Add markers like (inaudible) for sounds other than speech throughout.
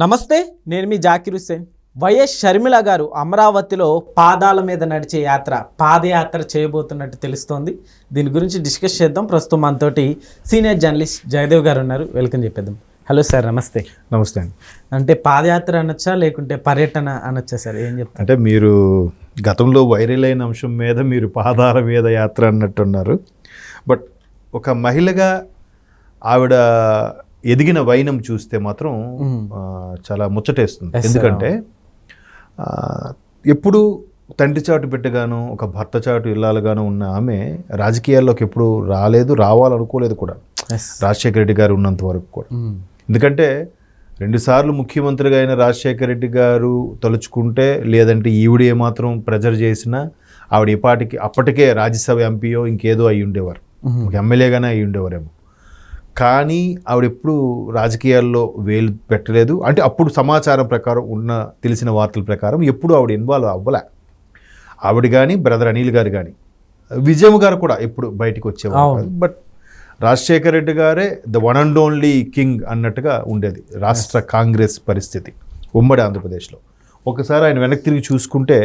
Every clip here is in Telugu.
నమస్తే నేను మీ జాకిర్ హుస్సేన్. వైఎస్ షర్మిల గారు అమరావతిలో పాదాల మీద నడిచే యాత్ర పాదయాత్ర చేయబోతున్నట్టు తెలుస్తోంది. దీని గురించి డిస్కస్ చేద్దాం. ప్రస్తుతం మనతోటి సీనియర్ జర్నలిస్ట్ జయదేవ్ గారు ఉన్నారు. వెల్కమ్ చెప్పేద్దాం. హలో సార్ నమస్తే. నమస్తే అండి. అంటే పాదయాత్ర అనొచ్చా లేకుంటే పర్యటన అనొచ్చా సార్? ఏం చెప్తారు? అంటే మీరు గతంలో వైరల్ అయిన అంశం మీద మీరు పాదాల మీద యాత్ర అన్నట్టున్నారు. బట్ ఒక మహిళగా ఆవిడ ఎదిగిన వైనం చూస్తే మాత్రం చాలా ముచ్చటేస్తుంది. ఎందుకంటే ఎప్పుడు తండ్రి చాటు బిడ్డగాను ఒక భర్త చాటు ఇల్లాలుగాను ఉన్న ఆమె రాజకీయాల్లోకి ఎప్పుడు రాలేదు రావాలనుకోలేదు కూడా. రాజశేఖర రెడ్డి గారు ఉన్నంత వరకు కూడా. ఎందుకంటే రెండుసార్లు ముఖ్యమంత్రిగా అయిన రాజశేఖర రెడ్డి గారు తలుచుకుంటే లేదంటే ఈవిడ ఏమాత్రం ప్రెజర్ చేసినా ఆవిడ ఈ పాటికి అప్పటికే రాజ్యసభ ఎంపీయో ఇంకేదో అయి ఉండేవారు ఒక ఎమ్మెల్యేగానే అయి ఉండేవారేమో కానీ ఆవిడ ఎప్పుడు రాజకీయాల్లో వేలు పెట్టలేదు. అంటే అప్పుడు సమాచారం ప్రకారం ఉన్న తెలిసిన వార్తల ప్రకారం ఎప్పుడు ఆవిడ ఇన్వాల్వ్ అవ్వలే. ఆవిడ కానీ బ్రదర్ అనిల్ గారు కానీ విజయ్ గారు కూడా ఎప్పుడు బయటికి వచ్చేవారు. బట్ రాజశేఖర రెడ్డి గారే the one and only king అన్నట్టుగా ఉండేది రాష్ట్ర కాంగ్రెస్ పరిస్థితి ఉమ్మడి ఆంధ్రప్రదేశ్లో. ఒకసారి ఆయన వెనక్కి తిరిగి చూసుకుంటే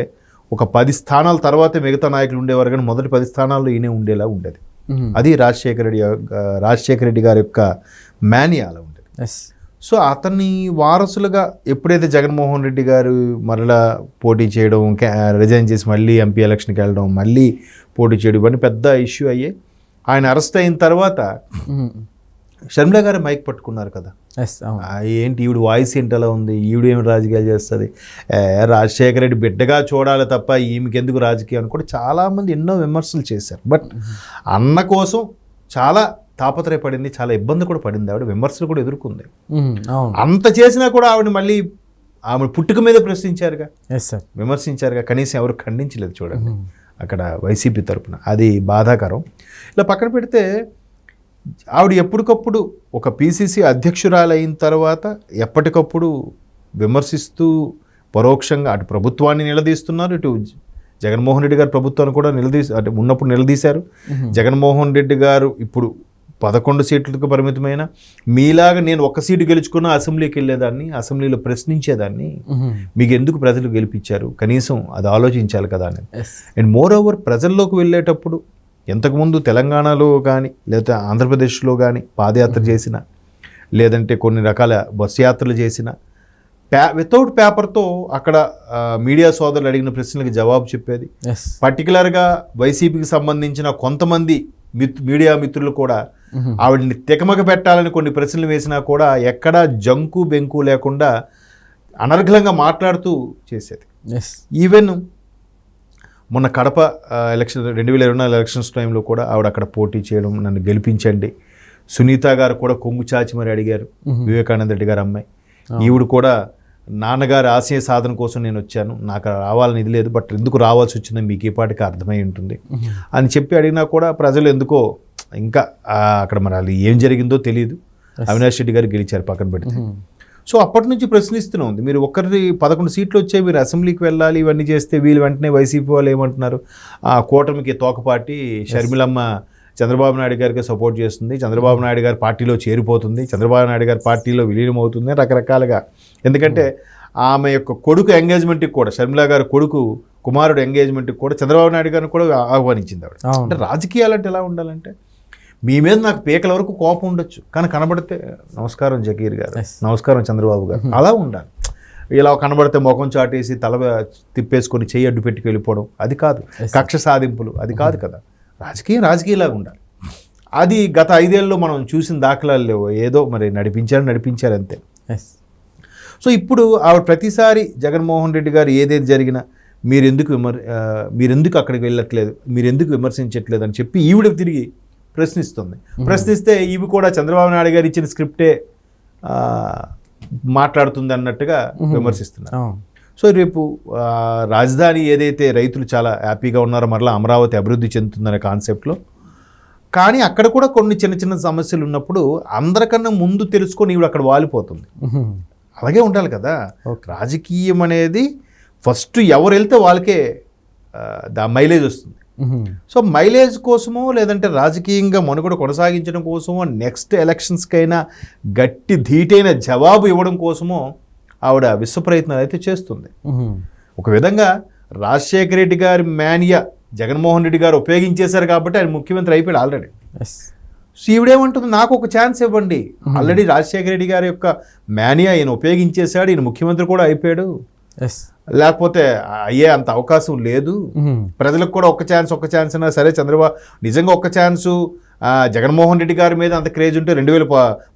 ఒక పది స్థానాల తర్వాతే మిగతా నాయకులు ఉండేవారు కానీ మొదటి పది స్థానాల్లో ఈయనే ఉండేలా ఉండేది. అది రాజశేఖర రెడ్డి రాజశేఖర రెడ్డి గారి యొక్క మేనియా అలా ఉండేది సో అతన్ని వారసులుగా ఎప్పుడైతే జగన్మోహన్ రెడ్డి గారు మరలా పోటీ చేయడం రిజైన్ చేసి మళ్ళీ ఎంపీ ఎలక్షన్కి వెళ్ళడం మళ్ళీ పోటీ చేయడం ఇవన్నీ పెద్ద ఇష్యూ అయ్యాయి. ఆయన అరెస్ట్ అయిన తర్వాత షర్మిల గారు మైక్ పట్టుకున్నారు కదా. ఏంటి ఈవిడ వాయిస్ ఏంటి అలా ఉంది? ఈవిడ ఏమి రాజకీయాలు చేస్తుంది? రాజశేఖర రెడ్డి బిడ్డగా చూడాలి తప్ప ఈమెకి ఎందుకు రాజకీయం అని కూడా చాలామంది ఎన్నో విమర్శలు చేశారు. బట్ అన్న కోసం చాలా తాపత్రయపడింది చాలా ఇబ్బంది కూడా పడింది ఆవిడ. విమర్శలు కూడా ఎదుర్కొంది. అంత చేసినా కూడా ఆవిడ మళ్ళీ ఆమె పుట్టుక మీద ప్రశ్నించారుగా. Yes sir విమర్శించారుగా. కనీసం ఎవరు ఖండించలేదు చూడండి. అక్కడ వైసీపీ తరపున. అది బాధాకరం. ఇలా పక్కన పెడితే ఆవిడ ఎప్పటికప్పుడు ఒక పీసీసీ అధ్యక్షురాలు అయిన తర్వాత ఎప్పటికప్పుడు విమర్శిస్తూ పరోక్షంగా అటు ప్రభుత్వాన్ని నిలదీస్తున్నారు. ఇటు జగన్మోహన్ రెడ్డి గారు ప్రభుత్వాన్ని కూడా నిలదీ అంటే ఉన్నప్పుడు నిలదీశారు. జగన్మోహన్ రెడ్డి గారు ఇప్పుడు పదకొండు సీట్లకు పరిమితమైన మీలాగా నేను ఒక సీటు గెలుచుకున్న అసెంబ్లీకి వెళ్ళేదాన్ని అసెంబ్లీలో ప్రశ్నించేదాన్ని. మీకు ఎందుకు ప్రజలు గెలిపించారు? కనీసం అది ఆలోచించాలి కదా అని. అండ్ మోర్ ఓవర్ ప్రజల్లోకి వెళ్ళేటప్పుడు ఎంతకుముందు తెలంగాణలో కానీ లేదా ఆంధ్రప్రదేశ్లో కానీ పాదయాత్ర చేసిన లేదంటే కొన్ని రకాల బస్సు యాత్రలు చేసిన ప్యా వితౌట్ పేపర్తో అక్కడ మీడియా సోదరులు అడిగిన ప్రశ్నలకు జవాబు చెప్పేది. పర్టికులర్గా వైసీపీకి సంబంధించిన కొంతమంది మిత్ మీడియా మిత్రులు కూడా ఆవిడని తికమక పెట్టాలని కొన్ని ప్రశ్నలు వేసినా కూడా ఎక్కడా జంకు బెంకు లేకుండా అనర్ఘలంగా మాట్లాడుతూ చేసేది. ఈవెన్ మొన్న కడప ఎలక్షన్ రెండు వేల ఇరవై నాలుగు ఎలక్షన్స్ టైంలో కూడా ఆవిడ అక్కడ పోటీ చేయడం నన్ను గెలిపించండి. సునీత గారు కూడా కొంగు చాచి మరి అడిగారు. వివేకానంద రెడ్డి గారు అమ్మాయి. ఈవిడ కూడా నాన్నగారి ఆశయ సాధన కోసం నేను వచ్చాను. నాకు రావాలని ఇది లేదు బట్ ఎందుకు రావాల్సి వచ్చిందో మీకు ఈ పాటికి అర్థమై ఉంటుంది. అని చెప్పి అడిగినా కూడా ప్రజలు ఎందుకో ఇంకా అక్కడ మరి ఏం జరిగిందో తెలియదు అవినాష్ రెడ్డి గారు గెలిచారు పక్కన పెడితే. సో అప్పటి నుంచి ప్రశ్నిస్తూనే ఉంది. మీరు ఒకరి పదకొండు సీట్లు వచ్చే మీరు అసెంబ్లీకి వెళ్ళాలి ఇవన్నీ చేస్తే వీళ్ళు వెంటనే వైసీపీ వాళ్ళు ఏమంటున్నారు? ఆ కూటమికి తోకపాటి షర్మిలమ్మ చంద్రబాబు నాయుడు గారికి సపోర్ట్ చేస్తుంది. చంద్రబాబు నాయుడు గారి పార్టీలో చేరిపోతుంది. చంద్రబాబు నాయుడు గారి పార్టీలో విలీనం అవుతుంది రకరకాలుగా. ఎందుకంటే ఆమె యొక్క కొడుకు ఎంగేజ్మెంట్కి కూడా షర్మిల గారి కొడుకు కుమారుడు ఎంగేజ్మెంట్కి కూడా చంద్రబాబు నాయుడు గారిని కూడా ఆహ్వానించింది ఆవిడ. అంటే రాజకీయాలు అంటే ఎలా ఉండాలంటే మీ మీద నాకు పేకల వరకు కోపం ఉండొచ్చు. కానీ కనబడితే నమస్కారం జకీర్ గారు. నమస్కారం చంద్రబాబు గారు. (laughs) అలా ఉండాలి. ఇలా కనబడితే ముఖం చాటేసి తల తిప్పేసుకొని చెయ్యి అడ్డు పెట్టుకు వెళ్ళిపోవడం అది కాదు. కక్ష సాధింపులు అది కాదు కదా. రాజకీయం రాజకీయలాగా ఉండాలి. అది గత ఐదేళ్ళలో మనం చూసిన దాఖలాలు లేవు. ఏదో మరి నడిపించారు నడిపించారు అంతే. సో ఇప్పుడు ఆవిడ ప్రతిసారి జగన్మోహన్ రెడ్డి గారు ఏదేది జరిగినా మీరు ఎందుకు విమర్ ఆ, మీరు ఎందుకు అక్కడికి వెళ్ళట్లేదు మీరు ఎందుకు విమర్శించట్లేదు అని చెప్పి ఈవిడ తిరిగి ప్రశ్నిస్తుంది. ప్రశ్నిస్తే ఇవి కూడా చంద్రబాబు నాయుడు గారు ఇచ్చిన స్క్రిప్టే మాట్లాడుతుంది అన్నట్టుగా విమర్శిస్తున్నారు. సో రేపు రాజధాని ఏదైతే రైతులు చాలా హ్యాపీగా ఉన్నారో మరలా అమరావతి అభివృద్ధి చెందుతుందనే కాన్సెప్ట్లో. కానీ అక్కడ కూడా కొన్ని చిన్న చిన్న సమస్యలు ఉన్నప్పుడు అందరికన్నా ముందు తెలుసుకొని ఈవిడ అక్కడ వాలిపోతుంది. అలాగే ఉండాలి కదా. రాజకీయం అనేది ఫస్ట్ ఎవరు వెళ్తే వాళ్ళకే మైలేజ్ వస్తుంది. సో మైలేజ్ కోసమో లేదంటే రాజకీయంగా మనుగడ కొనసాగించడం కోసమో నెక్స్ట్ ఎలక్షన్స్కైనా గట్టి ధీటైన జవాబు ఇవ్వడం కోసమో ఆవిడ విశ్వ ప్రయత్నాలు అయితే చేస్తుంది. మ్మ్. ఒక విధంగా రాజశేఖర రెడ్డి గారి మేనియా జగన్మోహన్ రెడ్డి గారు ఉపయోగించేశారు కాబట్టి ఆయన ముఖ్యమంత్రి అయిపోయాడు ఆల్రెడీ ఈవిడేమంటుంది? నాకు ఒక ఛాన్స్ ఇవ్వండి. ఆల్రెడీ రాజశేఖర రెడ్డి గారి యొక్క మేనియా ఈయన ఉపయోగించేశాడు ఈయన ముఖ్యమంత్రి కూడా అయిపోయాడు. లేకపోతే అయ్యే అంత అవకాశం లేదు. ప్రజలకు కూడా ఒక ఛాన్స్ ఒక ఛాన్స్ అయినా సరే చంద్రబాబు నిజంగా ఒక ఛాన్సు జగన్మోహన్ రెడ్డి గారి మీద అంత క్రేజ్ ఉంటే రెండు వేల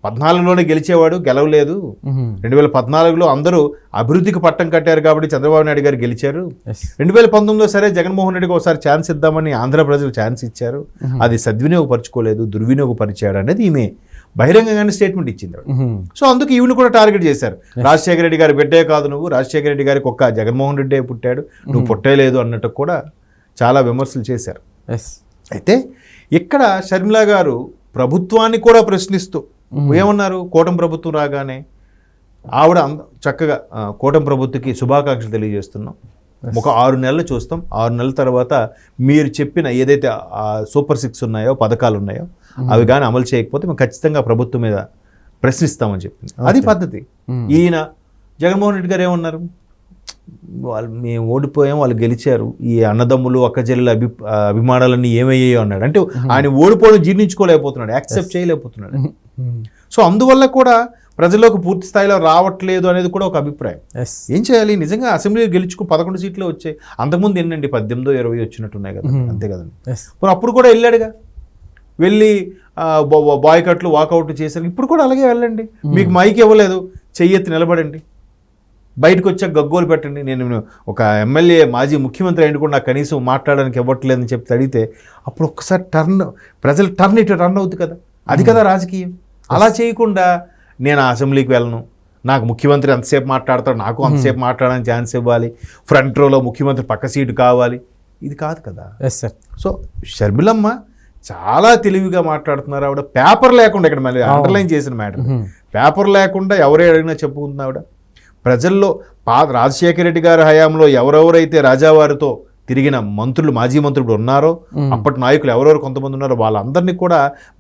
పద్నాలుగులోనే గెలిచేవాడు గెలవలేదు. రెండు వేల పద్నాలుగులో అందరూ అభివృద్ధికి పట్టం కట్టారు కాబట్టి చంద్రబాబు నాయుడు గారు గెలిచారు. రెండు వేల పంతొమ్మిదిలో సరే జగన్మోహన్ రెడ్డికి ఒకసారి ఛాన్స్ ఇద్దామని ఆంధ్ర ప్రజలు ఛాన్స్ ఇచ్చారు. అది సద్వినియోగపరచుకోలేదు దుర్వినియోగపరిచాడు అనేది ఈమె బహిరంగంగానే స్టేట్మెంట్ ఇచ్చింది. సో అందుకు ఈవిని కూడా టార్గెట్ చేశారు. రాజశేఖర రెడ్డి గారి బిడ్డే కాదు నువ్వు రాజశేఖర రెడ్డి గారికి ఒక్క జగన్మోహన్ రెడ్డే పుట్టాడు. నువ్వు పుట్టలేదు అన్నట్టు కూడా చాలా విమర్శలు చేశారు. ఎస్ అయితే ఇక్కడ షర్మిల గారు ప్రభుత్వాన్ని కూడా ప్రశ్నిస్తూ ఏమన్నారు? కూటమి ప్రభుత్వం రాగానే? ఆవిడ చక్కగా ఆ, కూటమి ప్రభుత్వకి శుభాకాంక్షలు తెలియజేస్తున్నాం. ఒక ఆరు నెలలు చూస్తాం. ఆరు నెలల తర్వాత మీరు చెప్పిన ఏదైతే సూపర్ సిక్స్ ఉన్నాయో పథకాలు ఉన్నాయో అవి కానీ అమలు చేయకపోతే మేము ఖచ్చితంగా ప్రభుత్వం మీద ప్రశ్నిస్తామని చెప్పింది. అది పద్ధతి. ఈయన జగన్మోహన్ రెడ్డి గారు ఏమన్నారు? వాళ్ళు మేము ఓడిపోయాం వాళ్ళు గెలిచారు. ఈ అన్నదమ్ములు అక్కచెల్లెల అభి అభిమానాలన్నీ ఏమయ్యాయో అన్నాడు. అంటే ఆయన ఓడిపోవడం జీర్ణించుకోలేకపోతున్నాడు యాక్సెప్ట్ చేయలేకపోతున్నాడు. సో అందువల్ల కూడా ప్రజల్లోకి పూర్తి స్థాయిలో రావట్లేదు అనేది కూడా ఒక అభిప్రాయం. ఏం చేయాలి? నిజంగా అసెంబ్లీ గెలుచుకు పదకొండు సీట్లు వచ్చాయి. అంతకుముందు ఎన్నండి? పద్దెనిమిదో ఇరవై వచ్చినట్టున్నాయి కదా. అంతే కదండి. అప్పుడు కూడా వెళ్ళాడుగా. వెళ్ళి బాయ్కట్లు వాకౌట్ చేశారు. ఇప్పుడు కూడా అలాగే వెళ్ళండి. మీకు మైక్ ఇవ్వలేదు. చెయ్యెత్తి నిలబడండి. బయటకు వచ్చాక గగ్గోలు పెట్టండి. నేను ఒక ఎమ్మెల్యే మాజీ ముఖ్యమంత్రి అయిన కూడా నాకు కనీసం మాట్లాడడానికి ఇవ్వట్లేదని చెప్పి అడిగితే అప్పుడు ఒక్కసారి టర్న్ ప్రజలు టర్న్ ఇటు టర్న్ అవుతుంది కదా. అది కదా రాజకీయం. అలా చేయకుండా నేను అసెంబ్లీకి వెళ్ళను. నాకు ముఖ్యమంత్రి అంతసేపు మాట్లాడతాడు నాకు అంతసేపు మాట్లాడడానికి ఛాన్స్ ఇవ్వాలి. ఫ్రంట్ రోలో ముఖ్యమంత్రి పక్క సీటు కావాలి. ఇది కాదు కదా. ఎస్ సార్ సో షర్మిలమ్మ చాలా తెలివిగా మాట్లాడుతున్నారు ఆవిడ. పేపర్ లేకుండా ఇక్కడ మళ్ళీ అండర్లైన్ చేసిన మ్యాటర్. పేపర్ లేకుండా ఎవరే అడిగినా చెప్పుకుంటుంది ఆవిడ. ప్రజల్లో పా రాజశేఖర రెడ్డి గారి హయాంలో ఎవరెవరైతే రాజావారితో తిరిగిన మంత్రులు మాజీ మంత్రులు ఉన్నారో అప్పటి నాయకులు ఎవరెవరు కొంతమంది ఉన్నారో వాళ్ళందరినీ కూడా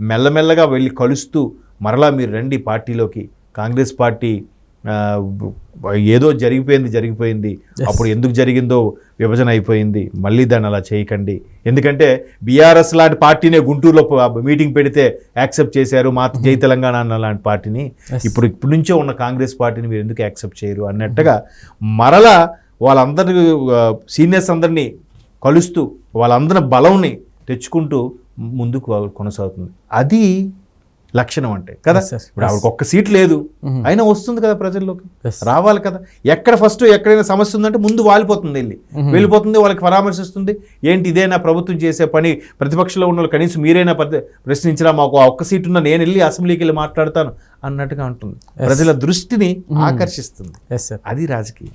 మెల్లమెల్లగా వెళ్ళి కలుస్తూ మరలా మీరు రండి పార్టీలోకి. కాంగ్రెస్ పార్టీ ఏదో జరిగిపోయింది జరిగిపోయింది. అప్పుడు ఎందుకు జరిగిందో విభజన అయిపోయింది. మళ్ళీ దాన్ని అలా చేయకండి. ఎందుకంటే బీఆర్ఎస్ లాంటి పార్టీనే గుంటూరులో మీటింగ్ పెడితే యాక్సెప్ట్ చేశారు మా జై తెలంగాణ అన్న లాంటి పార్టీని. ఇప్పుడు ఇప్పటి నుంచే ఉన్న కాంగ్రెస్ పార్టీని మీరు ఎందుకు యాక్సెప్ట్ చేయరు అన్నట్టుగా మరలా వాళ్ళందరి సీనియర్స్ అందరినీ కలుస్తూ వాళ్ళందరి బలంని తెచ్చుకుంటూ ముందుకు కొనసాగుతుంది. అది లక్షణం అంటే కదా. ఇప్పుడు ఆవిడకి ఒక్క సీట్ లేదు. Mhm. అయినా వస్తుంది కదా ప్రజల్లోకి. రావాలి కదా? ఎక్కడ ఫస్ట్ ఎక్కడైనా సమస్య ఉందంటే ముందు వాలిపోతుంది వెళ్ళి. వెళ్ళిపోతుంది వాళ్ళకి పరామర్శిస్తుంది. ఏంటి ఇదేనా ప్రభుత్వం చేసే పని? ప్రతిపక్షంలో ఉన్న వాళ్ళు కనీసం మీరైనా ప్రశ్నించినా మాకు ఆ ఒక్క సీట్ ఉన్నా నేను వెళ్ళి అసెంబ్లీకి వెళ్ళి మాట్లాడతాను అన్నట్టుగా ఉంటుంది. ప్రజల దృష్టిని ఆకర్షిస్తుంది. ఎస్ సార్ అది రాజకీయం.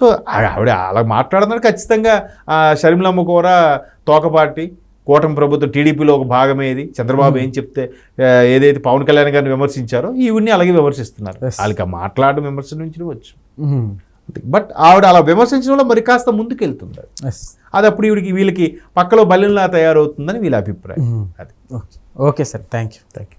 సో ఆవిడ అలా మాట్లాడుతున్నారు ఖచ్చితంగా షర్మిలమ్మ కూడా తోకపాటి కూటమి ప్రభుత్వం టీడీపీలో ఒక భాగమే ఇది. చంద్రబాబు ఏం చెప్తే ఏదైతే పవన్ కళ్యాణ్ గారిని విమర్శించారో ఈవిడ్ని అలాగే విమర్శిస్తున్నారు. వాళ్ళకి మాట్లాడడం విమర్శించవచ్చు బట్ ఆవిడ అలా విమర్శించడం వల్ల మరి కాస్త ముందుకు వెళ్తుంది ఎస్ అది అప్పుడు ఈవిడికి వీళ్ళకి పక్కలో బలిలా తయారవుతుందని వీళ్ళ అభిప్రాయం. అది. Okay. Okay sir. Thank you thank you